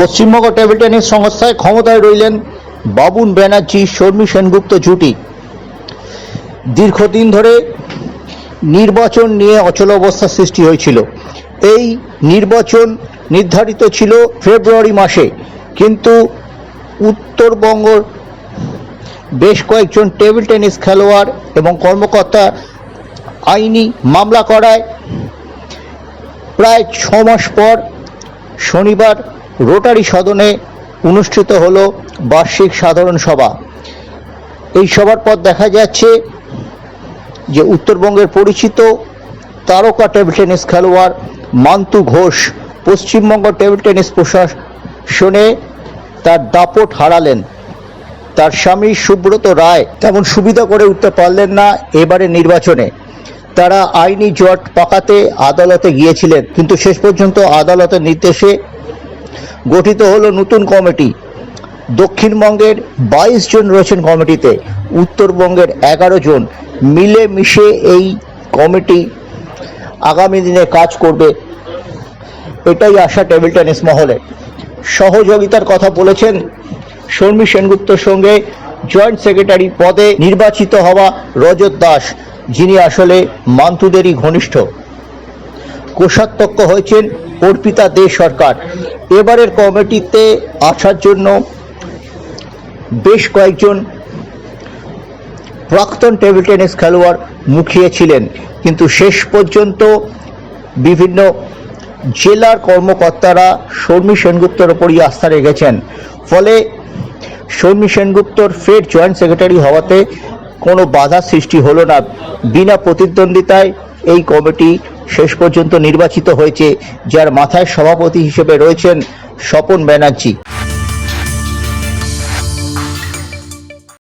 Paschimbanga table tennis সংস্থায় ক্ষমতায় রইলেন বাবুন ব্যানার্জি, শর্মী সেনগুপ্ত জুটি। দীর্ঘদিন ধরে নির্বাচন নিয়ে অচল অবস্থা সৃষ্টি হয়েছিল। এই নির্বাচন নির্ধারিত ছিল ফেব্রুয়ারি মাসে, কিন্তু উত্তরবঙ্গ বেশ কয়েকজন টেবিল টেনিস খেলোয়াড় এবং কর্মকর্তা আইনি মামলা করায় প্রায় ছ মাস পর শনিবার রোটারি সদনে অনুষ্ঠিত হলো বার্ষিক সাধারণ সভা। এই সভার পর দেখা যাচ্ছে যে উত্তরবঙ্গের পরিচিত তারকা টেবিল টেনিস খেলোয়াড় মান্তু ঘোষ পশ্চিমবঙ্গ টেবিল টেনিস প্রশাসনে তার দাপট হারালেন। তার স্বামী সুব্রত রায় তেমন সুবিধা করে উঠতে পারলেন না এবারে নির্বাচনে। তারা আইনি জট পাকাতে আদালতে গিয়েছিলেন, কিন্তু শেষ পর্যন্ত আদালতের নির্দেশে গঠিত হলো নতুন কমিটি। দক্ষিণবঙ্গের বাইশ জন রয়েছেন কমিটিতে, উত্তরবঙ্গের এগারো জন। মিলে মিশে এই কমিটি আগামী দিনে কাজ করবে। এটাই আশা টেবিল টেনিস মহলে। সহযোগিতার কথা বলেছেন শর্মী সেনগুপ্তর সঙ্গে জয়েন্ট সেক্রেটারি পদে নির্বাচিত হওয়া রজত দাস, যিনি আসলে মান্তুদেরই ঘনিষ্ঠ। কোষাধ্যক্ষ হয়েছেন অর্পিতা দে সরকার। এবারের কমিটিতে আসার জন্য বেশ কয়েকজন প্রাক্তন টেবিল টেনিস খেলোয়াড় মুখিয়েছিলেন। কিন্তু শেষ পর্যন্ত বিভিন্ন জেলার কর্মকর্তারা শর্মী সেনগুপ্তর ওপরই আস্থা রেখেছেন। ফলে শর্মী সেনগুপ্তর ফের জয়েন্ট সেক্রেটারি হওয়াতে কোনো বাধা সৃষ্টি হলো না। বিনা প্রতিদ্বন্দ্বিতায় এই কমিটি শেষ পর্যন্ত নির্বাচিত হয়েছে যার মাথায় সভাপতি হিসেবে রয়েছেন স্বপন ব্যানার্জি।